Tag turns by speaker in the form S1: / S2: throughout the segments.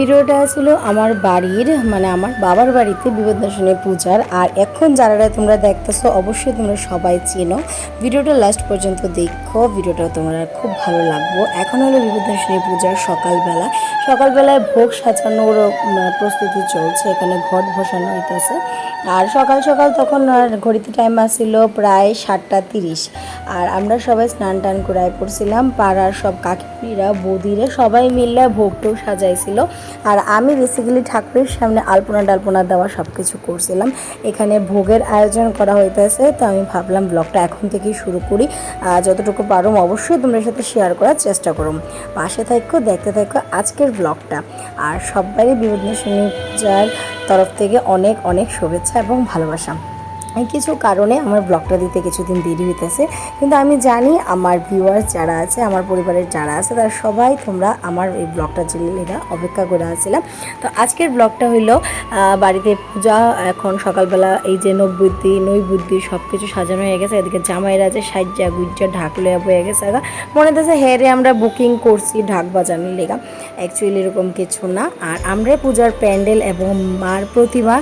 S1: ভিডিওটা ছিল আমার বাড়ির মানে আমার বাবার বাড়িতে বিপদনাশনী পূজার। আর এখন যারা তোমরা দেখতেছো, অবশ্যই তোমরা সবাই চেনো। ভিডিওটা লাস্ট পর্যন্ত দেখো, ভিডিওটা তোমরা খুব ভালো লাগবো। এখন হলো বিপদনাশনী পূজার সকালবেলা। সকালবেলায় ভোগ সাজানোর প্রস্তুতি চলছে, এখানে ঘট বসানো হইতেছে। আর সকাল সকাল তখন ঘড়িতে টাইম আসছিল প্রায় সাতটা তিরিশ। আর আমরা সবাই স্নান টান করায় পড়ছিলাম, পাড়ার সব কাকিরা বৌদিরা সবাই মিলে ভোগ টোগ সাজাইছিল। আর আমি বেসিক্যালি ঠাকুরের সামনে আলপনা ডালপনা দেওয়া সব কিছু করছিলাম। এখানে ভোগের আয়োজন করা হইতেছে, তো আমি ভাবলাম ব্লগটা এখন থেকেই শুরু করি। যতটুকু পারো অবশ্যই তোমাদের সাথে শেয়ার করার চেষ্টা করুম পাশে থাকো দেখতে থাকো আজকের ব্লগটা। আর সবারই বিপদনাশিনী পূজার তরফ থেকে অনেক অনেক শুভেচ্ছা এবং ভালোবাসা। কিছু কারণে আমার ব্লগটা দিতে কিছুদিন দেরি হইতেছে। কিন্তু আমি জানি আমার ভিউয়ার্স যারা আছে, আমার পরিবারের যারা আছে, তারা সবাই তোমরা আমার এই ব্লগটার জন্য এরা অপেক্ষা করে আসছিলাম তো আজকের ব্লগটা হইল বাড়িতে পূজা, এখন সকালবেলা এই যে নববুদ্ধি, নৈবুদ্ধি সব কিছু সাজানো হয়ে গেছে। এদিকে জামাইরা আছে সাজ্জা, গুজ্জা, ঢাক লইয়া বয়ে গেছে। মনে হচ্ছে হেরে আমরা বুকিং করছি ঢাক বাজানোর লেগা। অ্যাকচুয়ালি এরকম কিছু না। আর আমরা পূজার প্যান্ডেল এবং মার প্রতিমা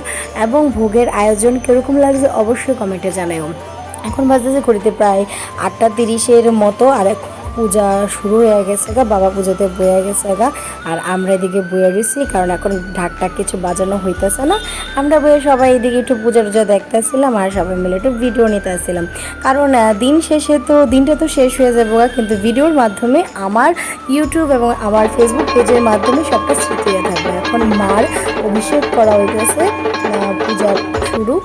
S1: এবং ভোগের আয়োজন কীরকম লাগছে? অবশ্যই কমেন্টে জানাও এখন বাজতেছে ঘড়িতে প্রায় আটটা তিরিশের মতো আর পূজা শুরু হয়ে গেছে গা বাবা পুজোতে বয়ে গেছে গা আর আমরা এদিকে বয়ে রয়েছি কারণ এখন ঢাক টাক কিছু বাজানো হইতেছে না। আমরা বয়ে সবাই এদিকে একটু পূজা টুজা দেখতেছিলাম আর সবাই মিলে একটু ভিডিও নিতে আসছিলাম কারণ দিন শেষে তো দিনটা তো শেষ হয়ে যাবে গা, কিন্তু ভিডিওর মাধ্যমে আমার ইউটিউব এবং আমার ফেসবুক পেজের মাধ্যমে সবটা স্মৃতি থাকবে। এখন মার অভিষেক করা হইতেছে পূজা শুরু।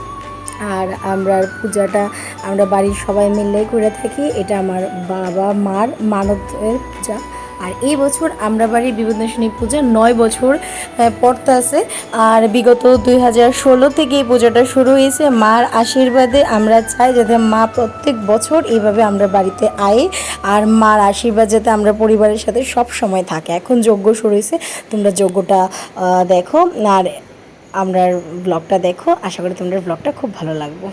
S1: আর আমরা পূজাটা, আমরা বাড়ির সবাই মিলে করে থাকি। এটা আমার বাবা মার মানবের পূজা। আর এই বছর আমরা বাড়ির বিপদনাশিনী পূজা, নয় বছর পড়তে আছে। আর বিগত দুই হাজার ষোলো থেকে এই পূজাটা শুরু হয়েছে। মার আশীর্বাদে আমরা চাই যাতে মা প্রত্যেক বছর এইভাবে আমরা বাড়িতে আয় আর মার আশীর্বাদ যাতে আমরা পরিবারের সাথে সব সময় থাকে। এখন যজ্ঞ শুরু হয়েছে, তোমরা যজ্ঞটা দেখো। আর আমরা ব্লগটা দেখো। আশা করি তোমাদের ব্লগটা খুব ভালো লাগবে।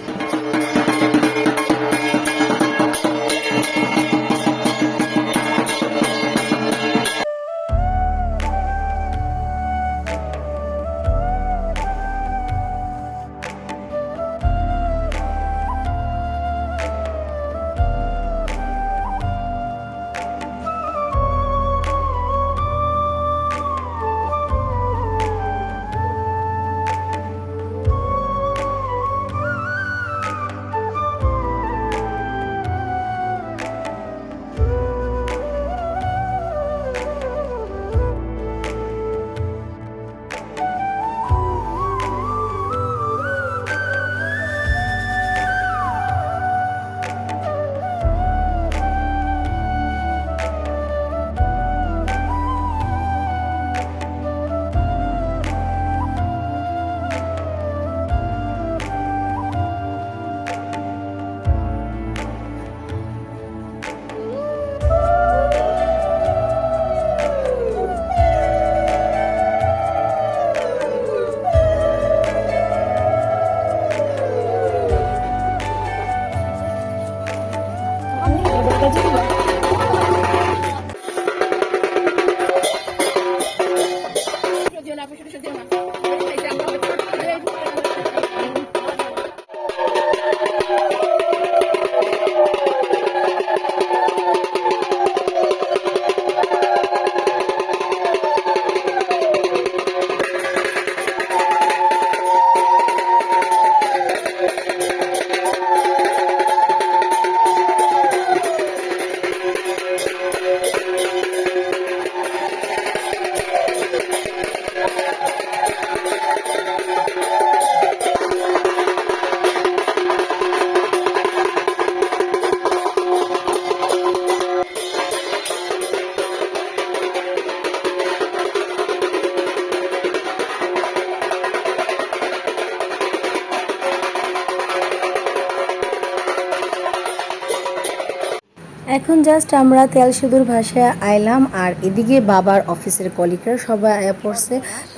S1: এখন জাস্ট আমরা তেল সিঁদুর ভাষায় আইলাম, আর এদিকে বাবার অফিসের কলিগরা সবাই আয়া পড়ছে।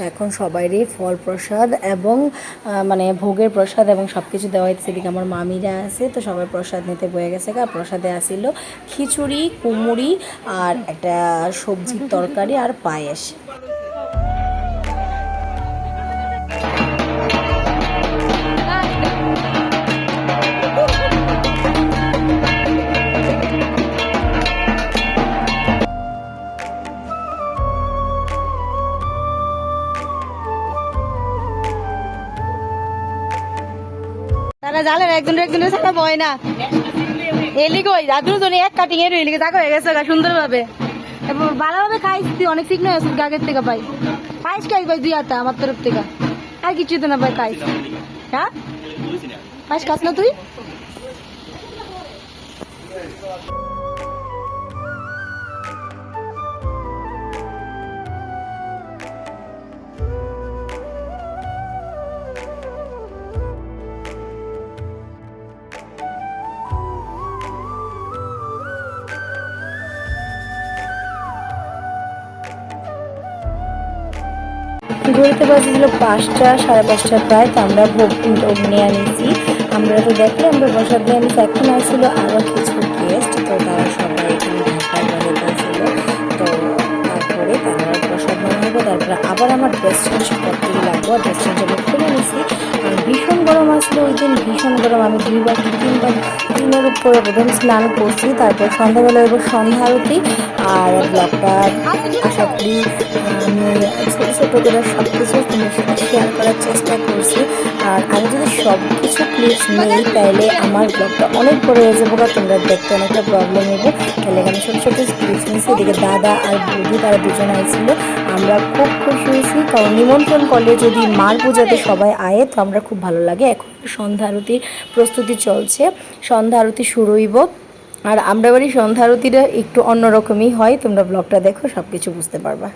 S1: এখন সবাইরই ফল প্রসাদ এবং মানে ভোগের প্রসাদ এবং সব কিছু দেওয়া হয়েছে এদিকে আমার মামিরা আছে, তো সবাই প্রসাদ নিতে বয়ে গেছে গা। প্রসাদে আসিল খিচুড়ি, কুমুড়ি, আর একটা সবজির তরকারি আর পায়েস।
S2: একজন একজনের ছাড়া বয় না। এলি কই? আর দুজনে এক কাটিং এর এলিকে জাগো হয়ে গেছে সুন্দরভাবে। ভালোভাবে খাইস তুই, অনেক শিখনো হয়েছে আগের থেকে পাই। পাইস খাইস পাই দুই হাতা আমার তরফ থেকে? আর কিছু তো না ভাই খাইস। হ্যাঁ? পাইস, খাস না তুই?
S1: ঘুরতে বাজছিল পাঁচটা, সাড়ে পাঁচটা প্রায়, তো আমরা ভোগ ভোগ নিয়ে আনিছি আমরা তো দেখলে আমরা বসার দিয়ে আনিছি এখন আসছিল আরও কিছু গেস্ট তো তারা সবাই এখানে ঢাকার বাড়িতে ছিল তো তারপরে তারা প্রসাদ নেওয়া হবে তারপরে আবার আমার ড্রেস চেঞ্জ করতে লাগবো ড্রেস চেঞ্জ ভীষণ গরম আসলো ওই দিন ভীষণ গরম। আমি দুইবার, তিনবার তিনের উপরে বোধহয় স্নান করছি, তারপর সন্ধ্যাবেলা এবার সন্ধ্যা আরতি, আর ব্লগটা আশা করি ছোটো ছোটো করে সব কিছু শেয়ার করার চেষ্টা করছি। আর আমি যদি সব কিছু ক্লিপস নিই তাহলে আমার ব্লগটা অনেক বড় হয়ে যাব তোমরা দেখতে অনেকটা প্রবলেম হবে। তাহলে আমি ছোটো ছোটো ক্লিপস নিয়েছি, এদিকে দাদা আর বৌদি তারা দুজন আইছিল। আমরা খুব খুশি হয়েছি, কারণ নিমন্ত্রণ করলে যদি মার পূজাতে সবাই আয়ে, তো আমরা খুব ভালো লাগে। এখন সন্ধ্যা আরতির প্রস্তুতি চলছে। সন্ধ্যা আরতি শুরু হইব আর আমরা বাড়ি সন্ধ্যা আরতিটা একটু অন্যরকমই হয়। তোমরা ব্লগটা দেখো সব কিছু বুঝতে পারবা।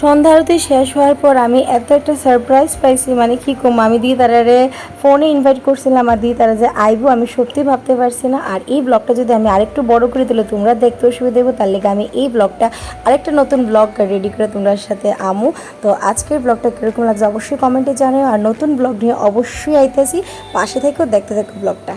S1: সন্ধ্যা আরতি শেষ হওয়ার পর আমি এত একটা সারপ্রাইজ পাইছি। মানে কি কম, আমি দিয়ে তারারে ফোনে ইনভাইট করছিলাম আর দিয়ে তারা যে, আইবো, আমি সত্যি ভাবতে পারছি না। আর এই ব্লগটা যদি আমি আরেকটু বড় করে দিলে তোমরা দেখতে অসুবিধা দেবো তার লেগে আমি এই ব্লগটা আরেকটা নতুন ব্লগ রেডি করে তোমরা সাথে আমু। তো আজকের ব্লগটা কীরকম লাগছে অবশ্যই কমেন্টে জানাও। আর নতুন ব্লগ নিয়ে অবশ্যই আইতেছি। পাশে থেকেও দেখতে থাকো ব্লগটা